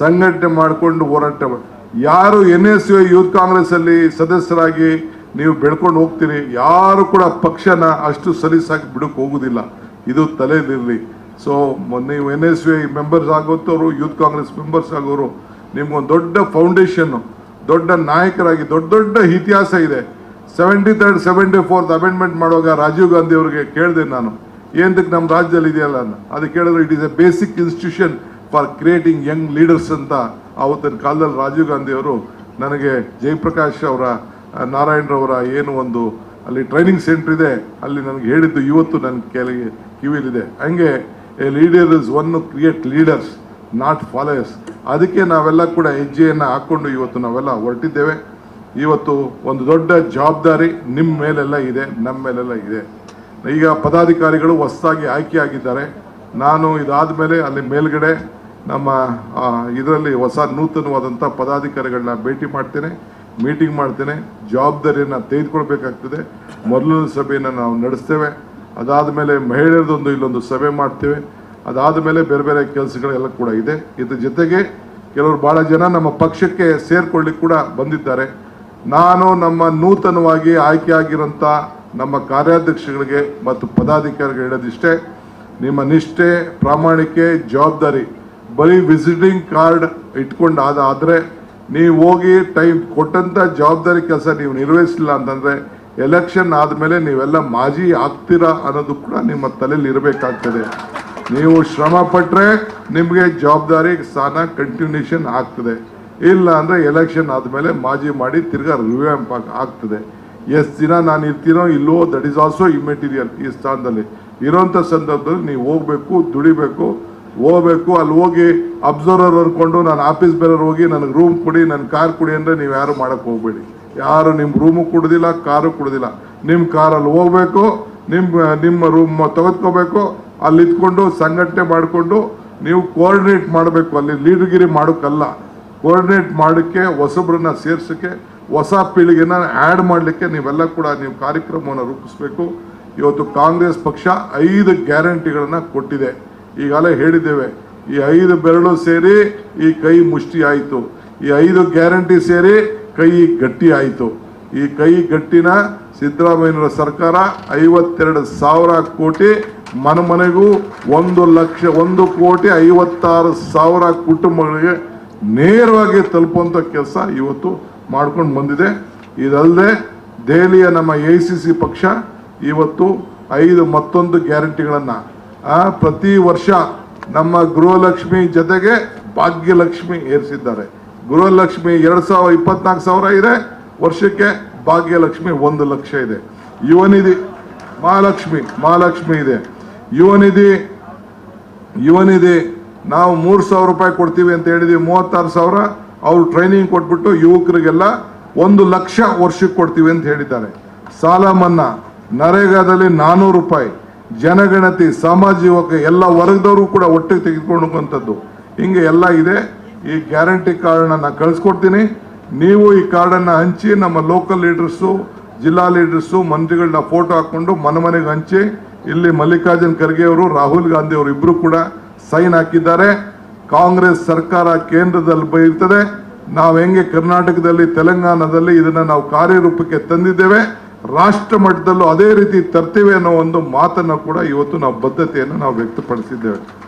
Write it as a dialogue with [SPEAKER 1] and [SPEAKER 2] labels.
[SPEAKER 1] ಸಂಘಟನೆ ಮಾಡಿಕೊಂಡು ಹೋರಾಟ ಯಾರು N S U youth Congress ಅಲ್ಲಿ ಸದಸ್ಯರಾಗಿ ನೀವು ಬೆಳ್ಕೊಂಡು ಹೋಗ್ತೀರಿ, ಯಾರು ಕೂಡ ಪಕ್ಷನ ಅಷ್ಟು ಸಲೀಸಾಗಿ ಬಿಡಕ್ಕೆ ಹೋಗುದಿಲ್ಲ. ಇದು ತಲೆಯಲ್ಲಿರಲಿ ಸೊ ನೀವು ಎನ್ ಎಸ್ ಯು ಮೆಂಬರ್ಸ್ ಆಗೋತ್ತವರು ಯೂತ್ ಕಾಂಗ್ರೆಸ್ ಮೆಂಬರ್ಸ್ ಆಗೋರು ನಿಮ್ಗೊಂದು ದೊಡ್ಡ ಫೌಂಡೇಶನ್ ದೊಡ್ಡ ನಾಯಕರಾಗಿ, ದೊಡ್ಡ ದೊಡ್ಡ ಇತಿಹಾಸ ಇದೆ. Seventy third seventy fourth amendment ಮಾಡುವಾಗ ರಾಜೀವ್ ಗಾಂಧಿ ಅವರಿಗೆ ಕೇಳಿದೆ ನಾನು ಏನಕ್ಕೆ ನಮ್ಮ ರಾಜ್ಯದಲ್ಲಿ ಇದೆಯಲ್ಲ? ಅದು ಕೇಳಿದ್ರೆ it is a basic institution for creating young leaders ಅಂತ ಆವತ್ತಿನ ಕಾಲದಲ್ಲಿ ರಾಜೀವ್ ಗಾಂಧಿ ಅವರು ನನಗೆ ಜಯಪ್ರಕಾಶ್ ಅವರ ನಾರಾಯಣರವರ ಏನು ಒಂದು ಅಲ್ಲಿ ಟ್ರೈನಿಂಗ್ ಸೆಂಟರ್ ಇದೆ, ಅಲ್ಲಿ ನನಗೆ ಹೇಳಿದ್ದು ಇವತ್ತು ನನ್ನ ಕೆಳಗೆ ಕಿವಿಲಿದೆ ಹಂಗೆ, a leader is one create leaders, not followers. ಅದಕ್ಕೆ ನಾವೆಲ್ಲ ಕೂಡ ಹೆಜ್ಜೆಯನ್ನು ಹಾಕ್ಕೊಂಡು ಇವತ್ತು ನಾವೆಲ್ಲ ಹೊರಟಿದ್ದೇವೆ. ಇವತ್ತು ಒಂದು ದೊಡ್ಡ ಜವಾಬ್ದಾರಿ ನಿಮ್ಮ ಮೇಲೆಲ್ಲ ಇದೆ, ನಮ್ಮ ಮೇಲೆಲ್ಲ ಇದೆ. ಈಗ ಪದಾಧಿಕಾರಿಗಳು ಹೊಸದಾಗಿ ಆಯ್ಕೆಯಾಗಿದ್ದಾರೆ ನಾನು ಇದಾದ ಮೇಲೆ ಅಲ್ಲಿ ಮೇಲ್ಗಡೆ ನಮ್ಮ ಇದರಲ್ಲಿ ಹೊಸ ನೂತನವಾದಂಥ ಪದಾಧಿಕಾರಿಗಳನ್ನ ಭೇಟಿ ಮಾಡ್ತೇನೆ ಮೀಟಿಂಗ್ ಮಾಡ್ತೇನೆ. ಜವಾಬ್ದಾರಿಯನ್ನು ತೆಗೆದುಕೊಳ್ಬೇಕಾಗ್ತದೆ. ಮೊದಲನೇ ಸಭೆಯನ್ನು ನಾವು ನಡೆಸ್ತೇವೆ. ಅದಾದ ಮೇಲೆ ಮಹಿಳೆಯರದೊಂದು ಇಲ್ಲೊಂದು ಸಭೆ ಮಾಡ್ತೇವೆ. ಅದಾದ ಮೇಲೆ ಬೇರೆ ಬೇರೆ ಕೆಲಸಗಳೆಲ್ಲ ಕೂಡ ಇದೆ. ಇದ್ರ ಜೊತೆಗೆ ಕೆಲವರು ಭಾಳ ಜನ ನಮ್ಮ ಪಕ್ಷಕ್ಕೆ ಸೇರ್ಕೊಳ್ಳಿ ಕೂಡ ಬಂದಿದ್ದಾರೆ. ನಾನು ನಮ್ಮ ನೂತನವಾಗಿ ಆಯ್ಕೆಯಾಗಿರೋಂಥ ನಮ್ಮ ಕಾರ್ಯಾಧ್ಯಕ್ಷಗಳಿಗೆ ಮತ್ತು ಪದಾಧಿಕಾರಿಗಳು ಹೇಳೋದಿಷ್ಟೇ, ನಿಮ್ಮ ನಿಷ್ಠೆ, ಪ್ರಾಮಾಣಿಕೆ, ಜವಾಬ್ದಾರಿ ಬರೀ ವಿಸಿಟಿಂಗ್ ಕಾರ್ಡ್ ಇಟ್ಕೊಂಡು ಅದಾದರೆ ನೀವು ಹೋಗಿ ಟೈಮ್ ಕೊಟ್ಟಂಥ ಜವಾಬ್ದಾರಿ ಕೆಲಸ ನೀವು ನಿರ್ವಹಿಸಲಿಲ್ಲ ಅಂತಂದರೆ ಎಲೆಕ್ಷನ್ ಆದಮೇಲೆ ನೀವೆಲ್ಲ ಮಾಜಿ ಆಗ್ತೀರಾ ಅನ್ನೋದು ಕೂಡ ನಿಮ್ಮ ತಲೆಯಲ್ಲಿ ಇರಬೇಕಾಗ್ತದೆ. ನೀವು ಶ್ರಮ ಪಟ್ಟರೆ ನಿಮಗೆ ಜವಾಬ್ದಾರಿ ಸ್ಥಾನ ಕಂಟಿನ್ಯೂಷನ್ ಆಗ್ತದೆ. ಇಲ್ಲ ಅಂದರೆ ಎಲೆಕ್ಷನ್ ಆದಮೇಲೆ ಮಾಜಿ ಮಾಡಿ ತಿರ್ಗಾ ರಿವ್ಯಾಂಪ್ ಆಗ್ತದೆ. ಎಷ್ಟು ದಿನ ನಾನು ಇರ್ತೀನೋ ಇಲ್ಲೋ ದಟ್ ಈಸ್ ಆಲ್ಸೋ ಇಮೆಟೀರಿಯಲ್ ಈ ಸ್ಥಾನದಲ್ಲಿ. ಇರೋಂಥ ಸಂದರ್ಭದಲ್ಲಿ ನೀವು ಹೋಗಬೇಕು, ದುಡಿಬೇಕು ಹೋಗ್ಬೇಕು, ಅಲ್ಲಿ ಹೋಗಿ ಅಬ್ಸರ್ವರ್ ಹೊರ್ಕೊಂಡು ನಾನು ಆಫೀಸ್ ಬೇರೆಯವ್ರು ಹೋಗಿ ನನಗೆ ರೂಮ್ ಕೊಡಿ ನನ್ನ ಕಾರ್ ಕೊಡಿ ಅಂದರೆ ನೀವು ಯಾರು ಮಾಡೋಕ್ಕೆ ಹೋಗ್ಬೇಡಿ. ಯಾರು ನಿಮ್ಮ ರೂಮು ಕೊಡೋದಿಲ್ಲ ಕಾರು ಕೊಡೋದಿಲ್ಲ. ನಿಮ್ಮ ಕಾರಲ್ಲಿ ಹೋಗಬೇಕು ನಿಮ್ಮ ನಿಮ್ಮ ರೂಮ್ ತೆಗೆದುಕೋಬೇಕು, ಅಲ್ಲಿ ಇದ್ಕೊಂಡು ಸಂಘಟನೆ ಮಾಡಿಕೊಂಡು ನೀವು ಕೋಆರ್ಡಿನೇಟ್ ಮಾಡಬೇಕು. ಅಲ್ಲಿ ಲೀಡರ್ಗಿರಿ ಮಾಡೋಕ್ಕಲ್ಲ ಕೋಆರ್ಡಿನೇಟ್ ಮಾಡೋಕ್ಕೆ, ಹೊಸಬ್ರನ್ನ ಸೇರ್ಸಕ್ಕೆ, ಹೊಸ ಪೀಳಿಗೆನ ಆ್ಯಡ್ ಮಾಡಲಿಕ್ಕೆ ನೀವೆಲ್ಲ ಕೂಡ ನೀವು ಕಾರ್ಯಕ್ರಮವನ್ನು ರೂಪಿಸಬೇಕು. ಇವತ್ತು ಕಾಂಗ್ರೆಸ್ ಪಕ್ಷ ಐದು ಗ್ಯಾರಂಟಿಗಳನ್ನು ಕೊಟ್ಟಿದೆ. ಈಗಾಗಲೇ ಹೇಳಿದ್ದೇವೆ, ಈ ಐದು ಬೆರಳು ಸೇರಿ ಈ ಕೈ ಮುಷ್ಟಿ ಆಯಿತು. ಈ ಐದು ಗ್ಯಾರಂಟಿ ಸೇರಿ ಕೈ ಗಟ್ಟಿ ಆಯಿತು. ಈ ಕೈ ಗಟ್ಟಿನ ಸಿದ್ದರಾಮಯ್ಯನವರ ಸರ್ಕಾರ ಐವತ್ತೆರಡು ಸಾವಿರ ಕೋಟಿ ಮನೆ ಮನೆಗೂ ಒಂದು ಲಕ್ಷ, ಒಂದು ಕೋಟಿ ಐವತ್ತಾರು ಸಾವಿರ ಕುಟುಂಬಗಳಿಗೆ ನೇರವಾಗಿ ತಲುಪುವಂಥ ಕೆಲಸ ಇವತ್ತು ಮಾಡ್ಕೊಂಡು ಬಂದಿದೆ. ಇದಲ್ಲದೆ ದೆಹಲಿಯ ನಮ್ಮ ಎ ಪಕ್ಷ ಇವತ್ತು ಐದು ಮತ್ತೊಂದು ಗ್ಯಾರಂಟಿಗಳನ್ನು ಪ್ರತಿ ವರ್ಷ ನಮ್ಮ ಗೃಹಲಕ್ಷ್ಮಿ ಜೊತೆಗೆ ಭಾಗ್ಯಲಕ್ಷ್ಮಿ ಏರಿಸಿದ್ದಾರೆ. ಗೃಹಲಕ್ಷ್ಮಿ ಎರಡು ಸಾವಿರ ಇಪ್ಪತ್ನಾಲ್ಕು ಸಾವಿರ ಇದೆ, ವರ್ಷಕ್ಕೆ ಭಾಗ್ಯಲಕ್ಷ್ಮಿ ಒಂದು ಲಕ್ಷ ಇದೆ. ಯುವನಿಧಿ ಮಹಾಲಕ್ಷ್ಮಿ ಮಹಾಲಕ್ಷ್ಮಿ ಇದೆ. ಯುವನಿಧಿ ಯುವನಿಧಿ ನಾವು ಮೂರು ಸಾವಿರ ರೂಪಾಯಿ ಕೊಡ್ತೀವಿ ಅಂತ ಹೇಳಿದ್ವಿ, ಮೂವತ್ತಾರು ಸಾವಿರ, ಅವರು ಟ್ರೈನಿಂಗ್ ಕೊಟ್ಬಿಟ್ಟು ಯುವಕರಿಗೆಲ್ಲ ಒಂದು ಲಕ್ಷ ವರ್ಷಕ್ಕೆ ಕೊಡ್ತೀವಿ ಅಂತ ಹೇಳಿದ್ದಾರೆ. ಸಾಲ ಮನ್ನಾ ನರೇಗಾದಲ್ಲಿ ನಾನ್ನೂರು ರೂಪಾಯಿ. ಜನಗಣತಿ ಸಾಮಾಜಿಕ ಎಲ್ಲ ವರ್ಗದವರು ಕೂಡ ಒಟ್ಟಿಗೆ ತೆಗೆದುಕೊಂಡಂಥದ್ದು ಹಿಂಗೆ ಎಲ್ಲ ಇದೆ. ಈ ಗ್ಯಾರಂಟಿ ಕಾರ್ಡ್ ನಾನು ಕಳಿಸ್ಕೊಡ್ತೀನಿ. ನೀವು ಈ ಕಾರ್ಡನ್ನು ಹಂಚಿ ನಮ್ಮ ಲೋಕಲ್ ಲೀಡರ್ಸು, ಜಿಲ್ಲಾ ಲೀಡರ್ಸು ಮಂತ್ರಿಗಳನ್ನ ಫೋಟೋ ಹಾಕ್ಕೊಂಡು ಮನೆ ಮನೆಗೆ ಹಂಚಿ, ಇಲ್ಲಿ ಮಲ್ಲಿಕಾರ್ಜುನ್ ಖರ್ಗೆ ಅವರು, ರಾಹುಲ್ ಗಾಂಧಿ ಅವರು ಇಬ್ಬರು ಕೂಡ ಸೈನ್ ಹಾಕಿದ್ದಾರೆ. ಕಾಂಗ್ರೆಸ್ ಸರ್ಕಾರ ಕೇಂದ್ರದಲ್ಲಿ ಬೈರ್ತದೆ ನಾವು ಹೆಂಗೆ ಕರ್ನಾಟಕದಲ್ಲಿ, ತೆಲಂಗಾಣದಲ್ಲಿ ಇದನ್ನು ನಾವು ಕಾರ್ಯರೂಪಕ್ಕೆ ತಂದಿದ್ದೇವೆ. ರಾಷ್ಟ್ರ ಮಟ್ಟದಲ್ಲೂ ಅದೇ ರೀತಿ ತರ್ತೇವೆ ಅನ್ನೋ ಒಂದು ಮಾತನ್ನು ಕೂಡ ಇವತ್ತು ನಾವು ಬದ್ಧತೆಯನ್ನು ನಾವು ವ್ಯಕ್ತಪಡಿಸಿದ್ದೇವೆ.